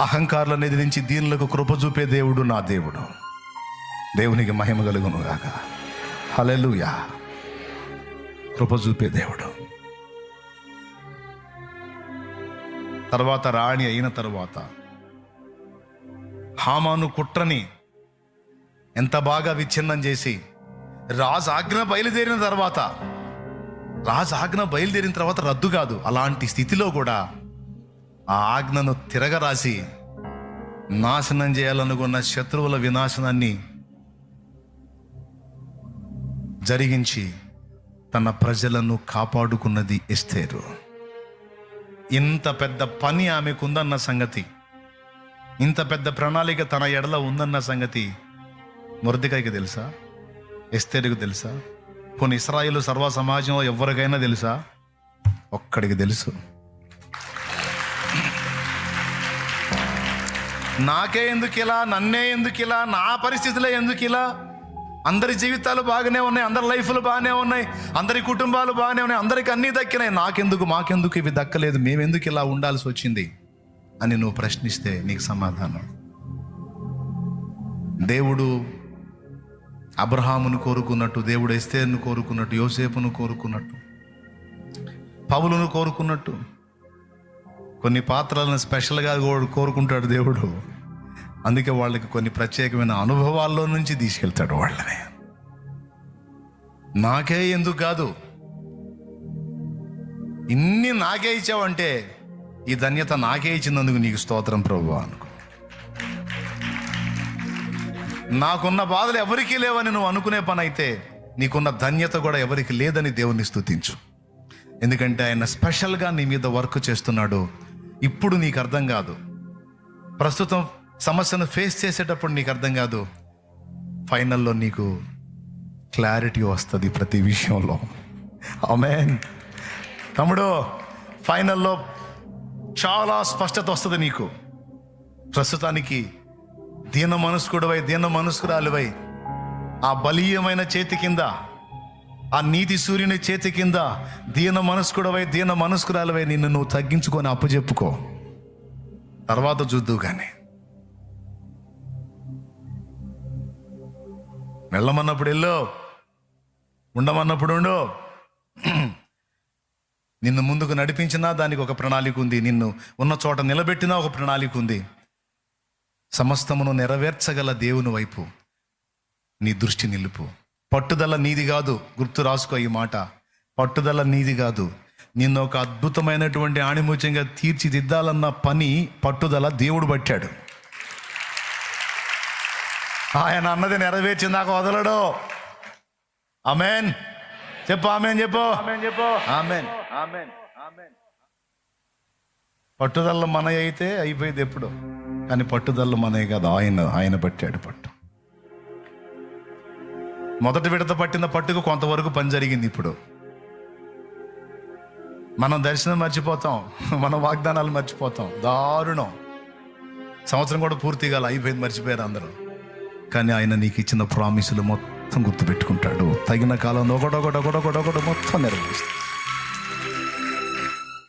అహంకారులను ఎదిరించి దీనులకు కృప చూపే దేవుడు నా దేవుడు. దేవునికి మహిమ కలుగును గాక. హలెలుయా కృప చూపే దేవుడు. తర్వాత రాణి అయిన తర్వాత హామాను కుట్రని ఎంత బాగా విచ్ఛిన్నం చేసి రాజు ఆజ్ఞ బయలుదేరిన తర్వాత రాజు ఆజ్ఞ బయలుదేరిన తర్వాత రద్దు కాదు అలాంటి స్థితిలో కూడా ఆ ఆజ్ఞను తిరగరాసి నాశనం చేయాలనుకున్న శత్రువుల వినాశనాన్ని జరిగించి తన ప్రజలను కాపాడుకున్నది ఎస్తేరు. ఇంత పెద్ద పని ఆమెకుందన్న సంగతి ఇంత పెద్ద ప్రణాళిక తన ఎడల ఉందన్న సంగతి మురదికాయకి తెలుసా? ఎస్తేరుకు తెలుసా? కొన్ని ఇస్రాయిల్ సర్వ సమాజంలో ఎవరికైనా తెలుసా? ఒక్కడికి తెలుసు. నాకే ఎందుకు ఇలా నన్నే ఎందుకు ఇలా నా పరిస్థితులే ఎందుకు ఇలా అందరి జీవితాలు బాగానే ఉన్నాయి అందరి లైఫ్లు బాగానే ఉన్నాయి అందరి కుటుంబాలు బాగానే ఉన్నాయి అందరికి అన్నీ దక్కినాయి. నాకెందుకు మాకెందుకు ఇవి దక్కలేదు మేమెందుకు ఇలా ఉండాల్సి వచ్చింది అని నువ్వు ప్రశ్నిస్తే నీకు సమాధానం. దేవుడు అబ్రహామును కోరుకున్నట్టు దేవుడు ఎస్తేర్ను కోరుకున్నట్టు యోసేపును కోరుకున్నట్టు పౌలును కోరుకున్నట్టు కొన్ని పాత్రలను స్పెషల్గా కో- కోరుకుంటాడు దేవుడు. అందుకే వాళ్ళకి కొన్ని ప్రత్యేకమైన అనుభవాల్లో నుంచి తీసుకెళ్తాడు వాళ్ళని. నాకే ఎందుకు కాదు? ఇన్ని నాకే ఇచ్చావంటే ఈ ధన్యత నాకే ఇచ్చినందుకు నీకు స్తోత్రం ప్రభు అనుకో. నాకున్న బాధలు ఎవరికీ లేవని నువ్వు అనుకునే పని అయితే నీకున్న ధన్యత కూడా ఎవరికి లేదని దేవుని స్థుతించు ఎందుకంటే ఆయన స్పెషల్గా నీ మీద వర్క్ చేస్తున్నాడు. ఇప్పుడు నీకు అర్థం కాదు. ప్రస్తుతం సమస్యను ఫేస్ చేసేటప్పుడు నీకు అర్థం కాదు. ఫైనల్లో నీకు క్లారిటీ వస్తుంది ప్రతి విషయంలో. ఆమెన్. తమ్ముడు ఫైనల్లో చాలా స్పష్టత వస్తుంది నీకు. ప్రస్తుతానికి దీన మనస్కుడవై దీన మనస్కురాలువై ఆ బలీయమైన చేతి కింద ఆ నీతి సూర్యుని చేతి కింద దీన మనస్కుడవై దీన మనస్కురాలవై నిన్ను నువ్వు తగ్గించుకొని అప్పచెప్పుకో తర్వాత చూద్దు కానీ వెళ్ళమన్నప్పుడు వెళ్ళు. ఉండమన్నప్పుడు ఉండు. నిన్ను ముందుకు నడిపించినా దానికి ఒక ప్రణాళిక ఉంది. నిన్ను ఉన్న చోట నిలబెట్టినా ఒక ప్రణాళిక ఉంది. సమస్తమును నెరవేర్చగల దేవుని వైపు నీ దృష్టి నిలుపు. పట్టుదల నీది కాదు గుర్తు రాసుకో ఈ మాట. పట్టుదల నీది కాదు. నిన్ను ఒక అద్భుతమైనటువంటి ఆణిముత్యంగా తీర్చిదిద్దాలన్న పని పట్టుదల దేవుడు పట్టాడు. ఆయన అన్నది నెరవేర్చిందాక వదలడు. ఆమెన్. చెప్పు ఆమెన్ చెప్పు. ఆమెన్ పట్టుదల మన అయితే అయిపోయింది ఎప్పుడు? కానీ పట్టుదల మనే కాదు ఆయన ఆయన పట్టాడు పట్టు. మొదటి విడత పట్టిన పట్టుకు కొంతవరకు పని జరిగింది ఇప్పుడు. మనం దర్శనం మర్చిపోతాం మన వాగ్దానాలు మర్చిపోతాం. దారుణం. సంవత్సరం కూడా పూర్తి కాల అయిపోయింది మర్చిపోయారు అందరూ. కానీ ఆయన నీకు ఇచ్చిన ప్రామిసులు మొత్తం గుర్తుపెట్టుకుంటాడు. తగిన కాలంలో ఒకటొకటి ఒకటొకటి ఒకటి మొత్తం నెరవేరుస్తాడు